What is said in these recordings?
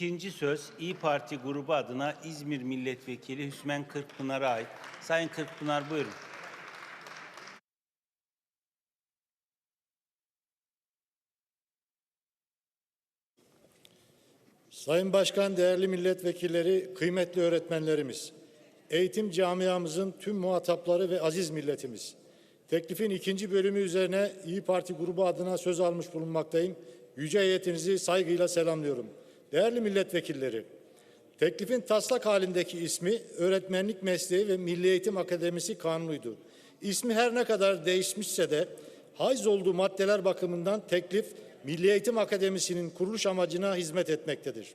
İkinci söz İyi Parti grubu adına İzmir Milletvekili Hüsmen Kırkpınar'a ait. Sayın Kırkpınar buyurun. Sayın Başkan, değerli milletvekilleri, kıymetli öğretmenlerimiz, eğitim camiamızın tüm muhatapları ve aziz milletimiz. Teklifin ikinci bölümü üzerine İyi Parti grubu adına söz almış bulunmaktayım. Yüce heyetinizi saygıyla selamlıyorum. Değerli milletvekilleri, teklifin taslak halindeki ismi Öğretmenlik Mesleği ve Milli Eğitim Akademisi Kanunu'ydu. İsmi her ne kadar değişmişse de haiz olduğu maddeler bakımından teklif Milli Eğitim Akademisi'nin kuruluş amacına hizmet etmektedir.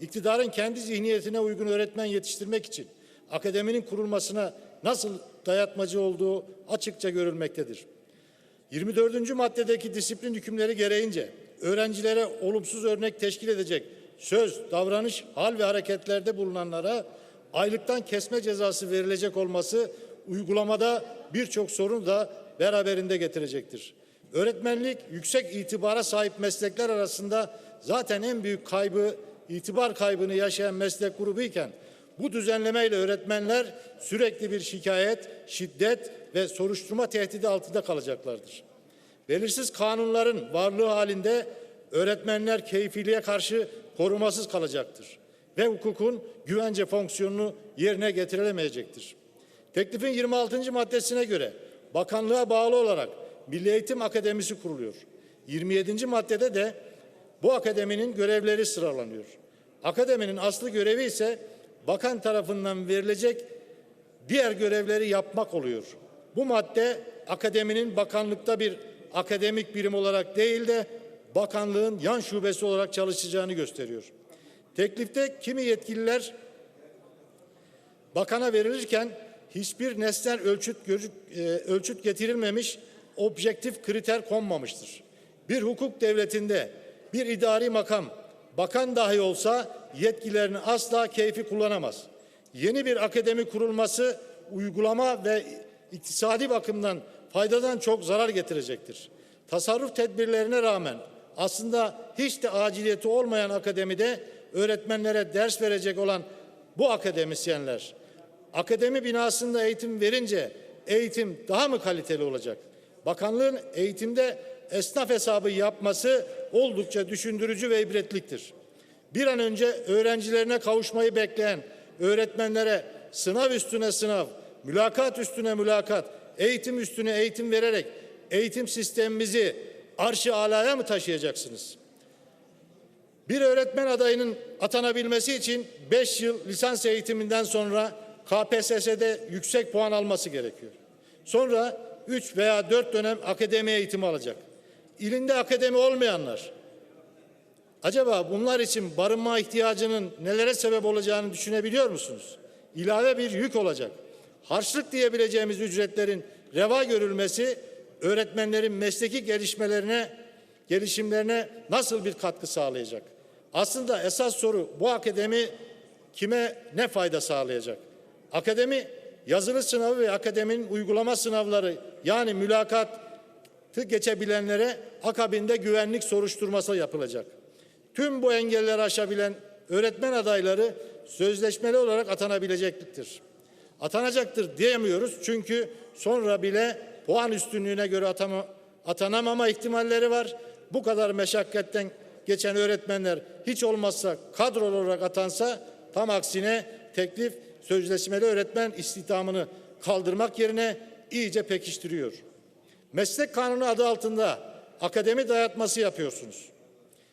İktidarın kendi zihniyetine uygun öğretmen yetiştirmek için akademinin kurulmasına nasıl dayatmacı olduğu açıkça görülmektedir. 24. maddedeki disiplin hükümleri gereğince öğrencilere olumsuz örnek teşkil edecek söz, davranış, hal ve hareketlerde bulunanlara aylıktan kesme cezası verilecek olması uygulamada birçok sorun da beraberinde getirecektir. Öğretmenlik yüksek itibara sahip meslekler arasında zaten en büyük kaybı, itibar kaybını yaşayan meslek grubu iken bu düzenlemeyle öğretmenler sürekli bir şikayet, şiddet ve soruşturma tehdidi altında kalacaklardır. Belirsiz kanunların varlığı halinde öğretmenler keyfiliğe karşı korumasız kalacaktır ve hukukun güvence fonksiyonunu yerine getirilemeyecektir. Teklifin 26. maddesine göre bakanlığa bağlı olarak Milli Eğitim Akademisi kuruluyor. 27. maddede de bu akademinin görevleri sıralanıyor. Akademinin aslı görevi ise bakan tarafından verilecek diğer görevleri yapmak oluyor. Bu madde akademinin bakanlıkta bir akademik birim olarak değil de bakanlığın yan şubesi olarak çalışacağını gösteriyor. Teklifte kimi yetkililer bakana verilirken hiçbir nesnel ölçüt, e, ölçüt getirilmemiş, objektif kriter konmamıştır. Bir hukuk devletinde bir idari makam bakan dahi olsa yetkilerini asla keyfi kullanamaz. Yeni bir akademi kurulması uygulama ve iktisadi bakımdan faydadan çok zarar getirecektir. Tasarruf tedbirlerine rağmen aslında hiç de aciliyeti olmayan akademide öğretmenlere ders verecek olan bu akademisyenler akademi binasında eğitim verince eğitim daha mı kaliteli olacak? Bakanlığın eğitimde esnaf hesabı yapması oldukça düşündürücü ve ibretliktir. Bir an önce öğrencilerine kavuşmayı bekleyen öğretmenlere sınav üstüne sınav, mülakat üstüne mülakat, eğitim üstüne eğitim vererek eğitim sistemimizi arş-ı alaya mı taşıyacaksınız? Bir öğretmen adayının atanabilmesi için 5 yıl lisans eğitiminden sonra KPSS'de yüksek puan alması gerekiyor. Sonra 3 veya 4 dönem akademi eğitimi alacak. İlinde akademi olmayanlar acaba bunlar için barınma ihtiyacının nelere sebep olacağını düşünebiliyor musunuz? İlave bir yük olacak. Harçlık diyebileceğimiz ücretlerin reva görülmesi öğretmenlerin mesleki gelişmelerine, gelişimlerine nasıl bir katkı sağlayacak? Aslında esas soru bu akademi kime ne fayda sağlayacak? Akademi yazılı sınavı ve akademinin uygulama sınavları yani mülakatı geçebilenlere akabinde güvenlik soruşturması yapılacak. Tüm bu engelleri aşabilen öğretmen adayları sözleşmeli olarak atanabilecektir. Atanacaktır diyemiyoruz çünkü sonra bile puan üstünlüğüne göre atama, atanamama ihtimalleri var. Bu kadar meşakkatten geçen öğretmenler hiç olmazsa kadro olarak atansa tam aksine teklif sözleşmeli öğretmen istihdamını kaldırmak yerine iyice pekiştiriyor. Meslek kanunu adı altında akademi dayatması yapıyorsunuz.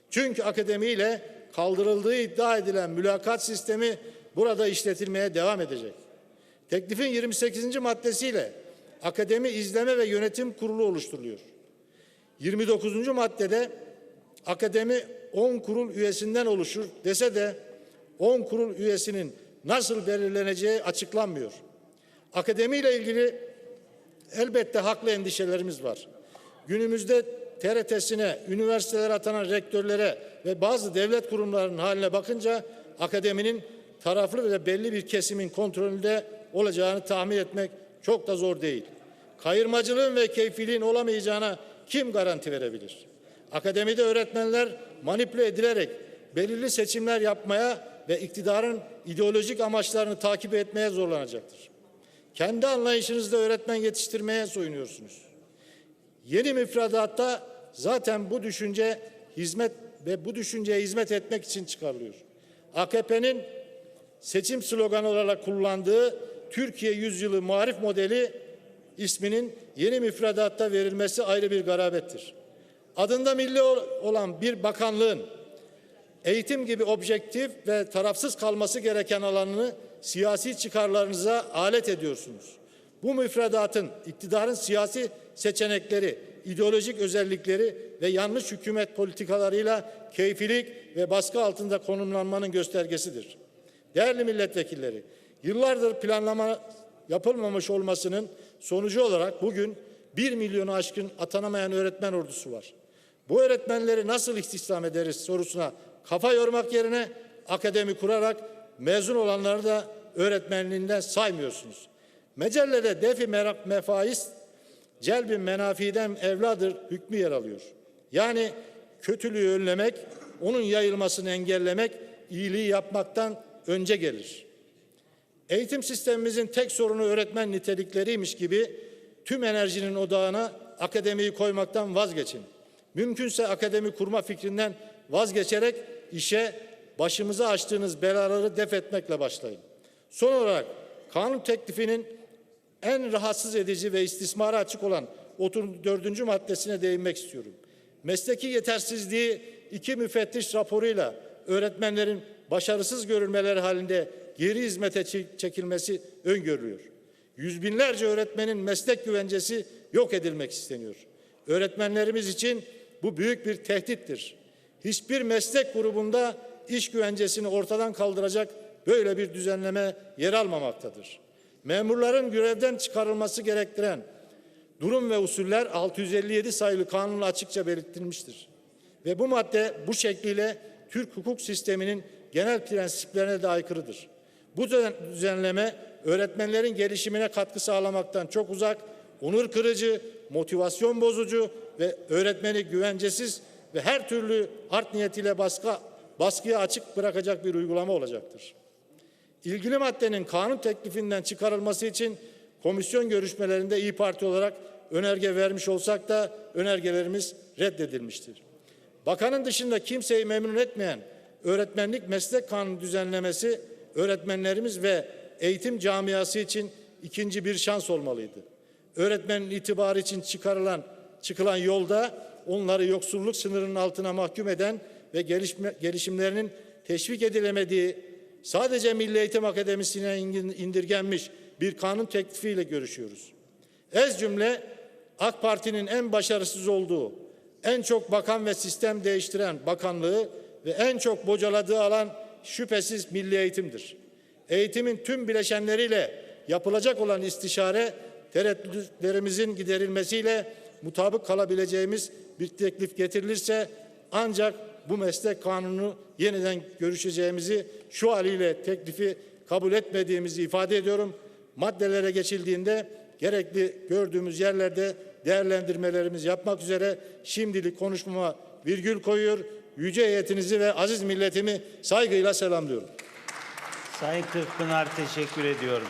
Çünkü akademiyle kaldırıldığı iddia edilen mülakat sistemi burada işletilmeye devam edecek. Teklifin 28. maddesiyle Akademi İzleme ve Yönetim Kurulu oluşturuluyor. 29. maddede akademi 10 kurul üyesinden oluşur dese de 10 kurul üyesinin nasıl belirleneceği açıklanmıyor. Akademiyle ilgili elbette haklı endişelerimiz var. Günümüzde TRT'sine, üniversitelere atanan rektörlere ve bazı devlet kurumlarının haline bakınca akademinin taraflı ve belli bir kesimin kontrolünde olacağını tahmin etmek çok da zor değil. Kayırmacılığın ve keyfiliğin olamayacağına kim garanti verebilir? Akademide öğretmenler manipüle edilerek belirli seçimler yapmaya ve iktidarın ideolojik amaçlarını takip etmeye zorlanacaktır. Kendi anlayışınızda öğretmen yetiştirmeye soyunuyorsunuz. Yeni müfredatta zaten bu düşünce hizmet ve bu düşünceye hizmet etmek için çıkarılıyor. AKP'nin seçim sloganı olarak kullandığı Türkiye Yüzyılı Marif Modeli isminin yeni müfredatta verilmesi ayrı bir garabettir. Adında milli ol- olan bir bakanlığın eğitim gibi objektif ve tarafsız kalması gereken alanını siyasi çıkarlarınıza alet ediyorsunuz. Bu müfredatın iktidarın siyasi seçenekleri, ideolojik özellikleri ve yanlış hükümet politikalarıyla keyfilik ve baskı altında konumlanmanın göstergesidir. Değerli milletvekilleri, yıllardır planlama yapılmamış olmasının sonucu olarak bugün 1 milyonu aşkın atanamayan öğretmen ordusu var. Bu öğretmenleri nasıl istihdam ederiz sorusuna kafa yormak yerine akademi kurarak mezun olanları da öğretmenliğinden saymıyorsunuz. Mecellede defi merak mefaiz celbi menafiden evladır hükmü yer alıyor. Yani kötülüğü önlemek, onun yayılmasını engellemek, iyiliği yapmaktan önce gelir. Eğitim sistemimizin tek sorunu öğretmen nitelikleriymiş gibi tüm enerjinin odağına akademiyi koymaktan vazgeçin. Mümkünse akademi kurma fikrinden vazgeçerek işe başımıza açtığınız belaları def etmekle başlayın. Son olarak kanun teklifinin en rahatsız edici ve istismara açık olan 34. maddesine değinmek istiyorum. Mesleki yetersizliği iki müfettiş raporuyla öğretmenlerin başarısız görülmeleri halinde geri hizmete çe- çekilmesi öngörülüyor. Yüz binlerce öğretmenin meslek güvencesi yok edilmek isteniyor. Öğretmenlerimiz için bu büyük bir tehdittir. Hiçbir meslek grubunda iş güvencesini ortadan kaldıracak böyle bir düzenleme yer almamaktadır. Memurların görevden çıkarılması gerektiren durum ve usuller 657 sayılı kanunla açıkça belirtilmiştir. Ve bu madde bu şekliyle Türk hukuk sisteminin genel prensiplerine de aykırıdır. Bu düzen- düzenleme öğretmenlerin gelişimine katkı sağlamaktan çok uzak, onur kırıcı, motivasyon bozucu ve öğretmeni güvencesiz ve her türlü art niyetiyle baskı, baskıya açık bırakacak bir uygulama olacaktır. İlgili maddenin kanun teklifinden çıkarılması için komisyon görüşmelerinde İyi Parti olarak önerge vermiş olsak da önergelerimiz reddedilmiştir. Bakanın dışında kimseyi memnun etmeyen öğretmenlik meslek kanunu düzenlemesi öğretmenlerimiz ve eğitim camiası için ikinci bir şans olmalıydı. Öğretmenin itibarı için çıkarılan çıkılan yolda onları yoksulluk sınırının altına mahkum eden ve gelişme, gelişimlerinin teşvik edilemediği sadece Milli Eğitim Akademisi'ne in- indirgenmiş bir kanun teklifiyle görüşüyoruz. Ez cümle AK Parti'nin en başarısız olduğu, en çok bakan ve sistem değiştiren bakanlığı ve en çok bocaladığı alan şüphesiz milli eğitimdir. Eğitimin tüm bileşenleriyle yapılacak olan istişare tereddütlerimizin giderilmesiyle mutabık kalabileceğimiz bir teklif getirilirse ancak bu meslek kanunu yeniden görüşeceğimizi şu haliyle teklifi kabul etmediğimizi ifade ediyorum. Maddelere geçildiğinde gerekli gördüğümüz yerlerde değerlendirmelerimizi yapmak üzere şimdilik konuşmama virgül koyuyor. Yüce heyetinizi ve aziz milletimi saygıyla selamlıyorum. Sayın Kırkpınar teşekkür ediyorum.